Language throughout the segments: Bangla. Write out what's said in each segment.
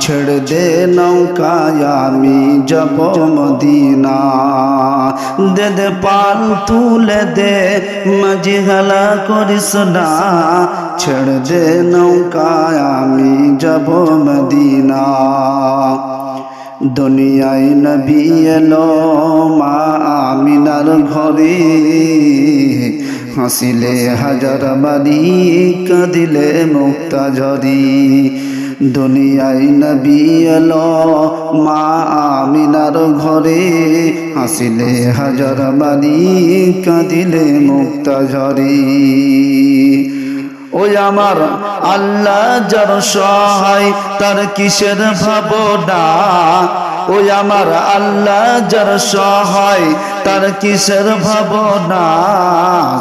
ছেড়ে দে নৌকায় আমি যাব মদিনা দে দে পাল তুলে দে মাঝি হেলা করিস না ছেড়ে দে নৌকায় আমি যাব মদিনা দুনিয়ায় নবী এলো মা আমিনার ঘরে হাসিলে হাজার বাড়ি কাঁদিলে মুক্তা ঝরি দুনিয়ায় নবী এলো, মা আমিনার ঘরে। হাসিলে হাজার বাড়ি কাঁদিলে মুক্তা ঝরি ওই আমার আল্লাহ যার সহায়, তার কিসের ভাবনা? ওই আমার আল্লাহ যার সহায়, তার কিসের ভাবনা?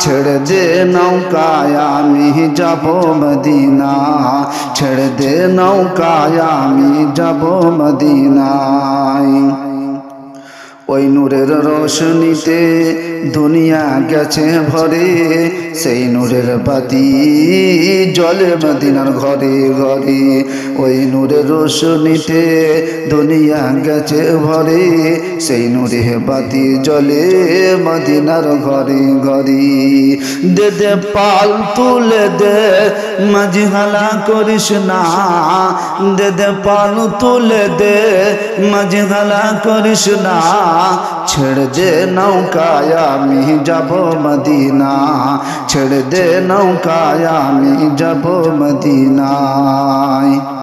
ছেড়ে দে নৌকায় আমি যাব মদিনা ছেড়ে দে নৌকায় আমি যাব মদিনায় ওই নূরের রোশনীতে দুনিয়া গেছে ভরে, সেই নূরের বাতি জলে মদিনার ঘরে ঘরে। ওই নূরের রোশনীতে দুনিয়া গেছে ভরে। সেই নূরে বাতি জলে মদিনার ঘরে ঘরে। দে দে, পাল তুলে দে মাঝি হালা করিস না। দে দে, পাল তুলে দে মাঝি হালা করিস না। ছেড়ে দে নৌকায় আমি যাব মদিনা। ছেড়ে দে নৌকায় আমি যাব মদিনায়।